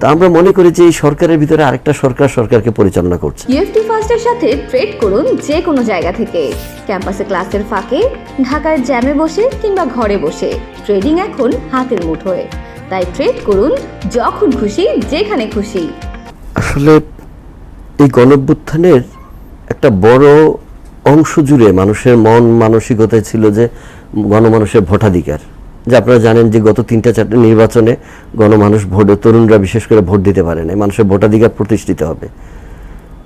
তা আমরা মনে করি যে এই সরকারের ভিতরে আরেকটা সরকার সরকারকে পরিচালনা করছে। ইউএফটি ফার্স্টের সাথে ট্রেড করুন যে কোনো জায়গা থেকে। ক্যাম্পাসে ক্লাসের ফাঁকে ঢাকার জ্যামে বসে কিংবা ঘরে বসে। ট্রেডিং এখন হাতের মুঠোয়। তাই ট্রেড করুন যখন খুশি যেখানে খুশি। আসলে এই গণভ্যুত্থানের একটা বড় অংশ জুড়ে মানুষের মন মানসিকতায় ছিল যে গণমানুষের ভোটাধিকার। যে আপনারা জানেন যে গত তিনটা চারটে নির্বাচনে গণমানুষ ভোটে, তরুণরা বিশেষ করে ভোট দিতে পারে না মানুষের ভোটাধিকার প্রতিষ্ঠিত হবে।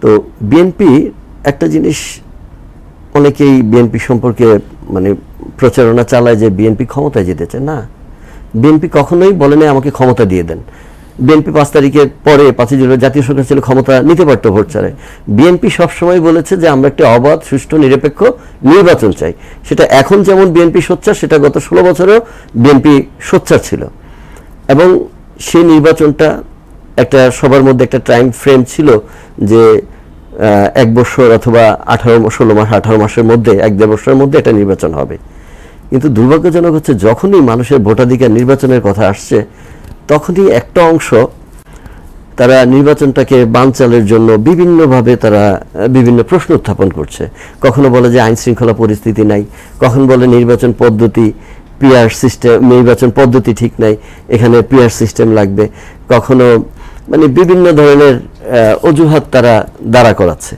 তো বিএনপি একটা জিনিস অনেকেই বিএনপি সম্পর্কে মানে প্রচারণা চালায় যে বিএনপি ক্ষমতায় যেতে চায় না বিএনপি কখনোই বলে নাই আমাকে ক্ষমতা দিয়ে দেন। বিএনপি পাঁচ তারিখের পরে পাঁচই জুলাই জাতীয় সরকার ছিল ক্ষমতা নিতে পারতো ভোট ছাড়াই। বিএনপি সবসময় বলেছে যে আমরা একটা অবাধ, সুষ্ঠু, নিরপেক্ষ নির্বাচন চাই। সেটা এখন যেমন বিএনপি সোচ্চার, সেটা গত ষোলো বছরেও বিএনপি সোচ্চার ছিল। এবং সেই নির্বাচনটা একটা সবার মধ্যে একটা টাইম ফ্রেম ছিল যে এক বছর অথবা আঠারো, ষোলো মাস, আঠারো মাসের মধ্যে, এক দেড় বছরের মধ্যে একটা নির্বাচন হবে। কিন্তু দুর্ভাগ্যজনক হচ্ছে যখনই মানুষের ভোটাধিকার নির্বাচনের কথা আসছে তখনই একটা অংশ তারা নির্বাচনটাকে বানচালের জন্য বিভিন্নভাবে তারা বিভিন্ন প্রশ্ন উত্থাপন করছে। কখনো বলে যে আইন শৃঙ্খলা পরিস্থিতি নাই, কখনো বলে নির্বাচন পদ্ধতি, পিয়ার সিস্টেম, নির্বাচন পদ্ধতি ঠিক নাই, এখানে পিয়ার সিস্টেম লাগবে। কখনো মানে বিভিন্ন ধরনের অজুহাত তারা দাঁড়া করাচ্ছে।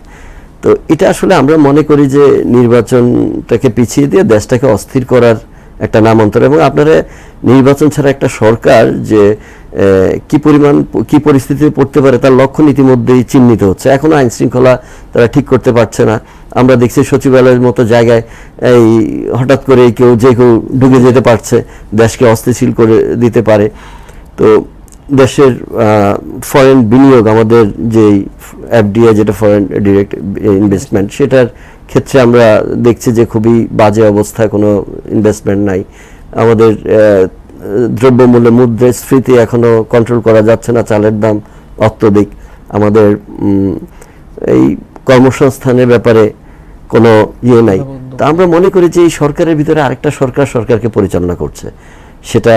তো এটা আসলে আমরা মনে করি যে নির্বাচনটাকে পিছিয়ে দিয়ে দেশটাকে অস্থির করার একটা নামান্তর। এবং আপনারা নির্বাচন ছাড়া একটা সরকার যে কি পরিমাণ, কি পরিস্থিতিতে পড়তে পারে তার লক্ষণ ইতিমধ্যেই চিহ্নিত হচ্ছে। এখনও আইন শৃঙ্খলা তারা ঠিক করতে পারছে না। আমরা দেখছি সচিবালয়ের মতো জায়গায় এই হঠাৎ করে কেউ, যে কেউ ঢুকে যেতে পারছে, দেশকে অস্থিতিশীল করে দিতে পারে। তো দেশের ফরেন বিনিয়োগ, আমাদের যেই এফডিআই, যেটা ফরেন ডিরেক্ট ইনভেস্টমেন্ট সেটার ক্ষেত্রে আমরা দেখছি যে খুবই বাজে অবস্থায় কোনো ইনভেস্টমেন্ট নাই। আমাদের আহ, দ্রব্যমূল্যের মুদ্রাস্ফীতি এখনও কন্ট্রোল করা যাচ্ছে না চালের দাম অত্যধিক। আমাদের এই কর্মসংস্থানের ব্যাপারে কোনো ইয়ে নাই। তা আমরা মনে করি যে এই সরকারের ভিতরে আরেকটা সরকার সরকারকে পরিচালনা করছে। সেটা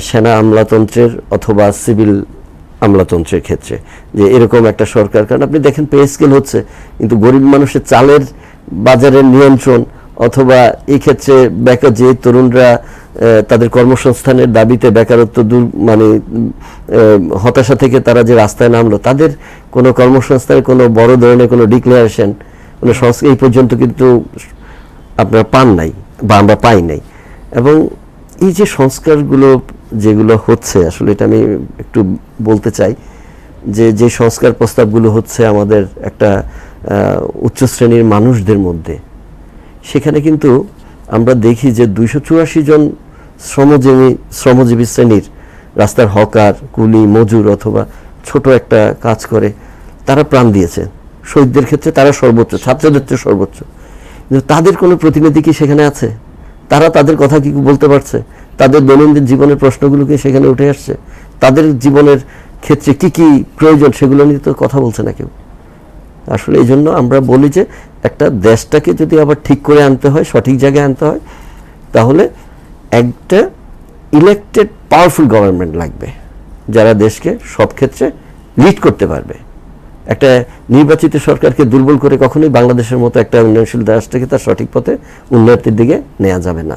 সেনা আমলাতন্ত্রের অথবা সিভিল আমলাতন্ত্রের ক্ষেত্রে। যে এরকম একটা সরকার কারণ আপনি দেখেন পে স্কেল হচ্ছে কিন্তু গরিব মানুষের চালের বাজারের নিয়ন্ত্রণ অথবা এই ক্ষেত্রে বেকার যে তরুণরা তাদের কর্মসংস্থানের দাবিতে বেকারত্ব দূর মানে হতাশা থেকে তারা যে রাস্তায় নামলো, তাদের কোনো কর্মসংস্থানের কোনো বড় ধরনের কোনো ডিক্লারেশন, কোনো সংস্কার এই পর্যন্ত কিন্তু আপনার পান নাই বা আমরা পাই নাই। এবং এই যে সংস্কারগুলো যেগুলো হচ্ছে, আসলে এটা আমি একটু বলতে চাই যে যে সংস্কার প্রস্তাবগুলো হচ্ছে আমাদের একটা উচ্চ শ্রেণির মানুষদের মধ্যে। সেখানে কিন্তু আমরা দেখি যে দুইশো চুরাশি জন শ্রমজীবী শ্রমজীবী শ্রেণির রাস্তার হকার, কুলি, মজুর অথবা ছোট একটা কাজ করে, তারা প্রাণ দিয়েছে। শহীদদের ক্ষেত্রে তারা সর্বোচ্চ ছাত্রদের সর্বোচ্চ। কিন্তু তাদের কোনো প্রতিনিধি কি সেখানে আছে? তারা তাদের কথা কি বলতে পারছে? তাদের দৈনন্দিন জীবনের প্রশ্নগুলো কি সেখানে উঠে আসছে? তাদের জীবনের ক্ষেত্রে কি কি প্রয়োজন সেগুলো নিয়ে তো কথা বলছে না কেউ। আসলে এই জন্য আমরা বলি যে একটা দেশটাকে যদি আবার ঠিক করে আনতে হয়, সঠিক জায়গায় আনতে হয়, তাহলে একটা ইলেকটেড পাওয়ারফুল গভর্নমেন্ট লাগবে, যারা দেশকে সব ক্ষেত্রে লিড করতে পারবে। একটা নির্বাচিত সরকারকে দুর্বল করে কখনোই বাংলাদেশের মতো একটা উন্নয়নশীল রাষ্ট্রকে তার সঠিক পথে উন্নয়নের দিকে নেওয়া যাবে না।